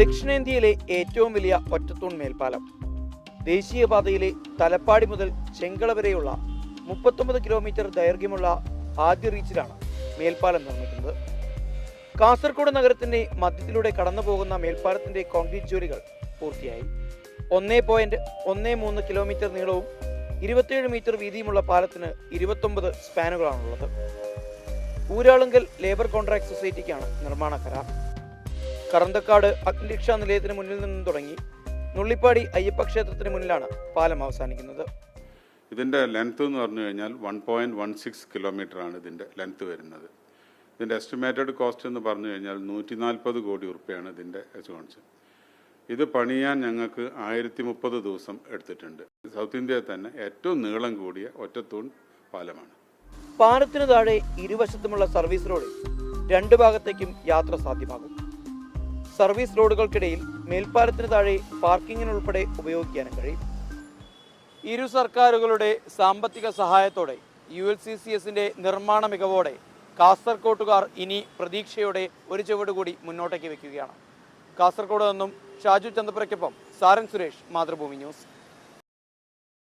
ഇന്ത്യയിലെ ഏറ്റവും വലിയ ഒറ്റത്തൂൺ മേൽപ്പാലം. ദേശീയപാതയിലെ തലപ്പാടി മുതൽ ചെങ്കള വരെയുള്ള മുപ്പത്തൊമ്പത് കിലോമീറ്റർ ദൈർഘ്യമുള്ള ആദ്യ റീച്ചിലാണ് മേൽപ്പാലം നിർമ്മിക്കുന്നത്. കാസർഗോഡ് നഗരത്തിന്റെ മധ്യത്തിലൂടെ കടന്നു പോകുന്ന മേൽപ്പാലത്തിന്റെ കോൺക്രീറ്റ് ജോലികൾ പൂർത്തിയായി. ഒന്നേ പോയിന്റ് ഒന്നേ മൂന്ന് കിലോമീറ്റർ നീളവും ഇരുപത്തിയേഴ് മീറ്റർ വീതിയുമുള്ള പാലത്തിന് ഇരുപത്തൊമ്പത് സ്പാനുകളാണുള്ളത്. ഊരാളുങ്കൽ ലേബർ കോൺട്രാക്ട് സൊസൈറ്റിക്കാണ് നിർമ്മാണ കരാർ. കറന്തക്കാട് അഗ്നിരക്ഷാ നിലയത്തിന് മുന്നിൽ നിന്നും തുടങ്ങി നുള്ളിപ്പാടി അയ്യപ്പ ക്ഷേത്രത്തിന് മുന്നിലാണ് പാലം അവസാനിക്കുന്നത്. ഇതിന്റെ ലെങ്ത് എന്ന് പറഞ്ഞു കഴിഞ്ഞാൽ one point one six kilometre ആണ് ഇതിന്റെ ലെങ്ത് വരുന്നത്. ഇതിന്റെ എസ്റ്റിമേറ്റഡ് കോസ്റ്റ് എന്ന് പറഞ്ഞു കഴിഞ്ഞാൽ നൂറ്റി നാൽപ്പത് കോടി ഉറുപ്പ്യാണ് ഇതിന്റെ എക്സ്പോൺസ് ഇത് പണിയാൻ ഞങ്ങൾക്ക് ആയിരത്തി മുപ്പത് ദിവസം എടുത്തിട്ടുണ്ട്. സൗത്ത് ഇന്ത്യയിൽ തന്നെ ഏറ്റവും നീളം കൂടിയ ഒറ്റത്തൂൺ പാലമാണ്. പാലത്തിന് താഴെ ഇരുവശത്തുമുള്ള സർവീസ് റോഡിൽ രണ്ട് ഭാഗത്തേക്കും യാത്ര സാധ്യമാകും. സർവീസ് റോഡുകൾക്കിടയിൽ മേൽപ്പാലത്തിന് താഴെ പാർക്കിങ്ങിനുൾപ്പെടെ ഉപയോഗിക്കാനും കഴിയും. ഇരു സർക്കാരുകളുടെ സാമ്പത്തിക സഹായത്തോടെ യു എൽ സി സി എസിന്റെ നിർമ്മാണ മികവോടെ കാസർകോട്ടുകാർ ഇനി പ്രതീക്ഷയോടെ ഒരു ചുവട് കൂടി മുന്നോട്ടേക്ക് വെക്കുകയാണ് കാസർഗോഡ് നിന്നും ഷാജു ചന്ദ്രപ്പുരയ്ക്കൊപ്പം സാരൻ സുരേഷ് മാതൃഭൂമി ന്യൂസ്.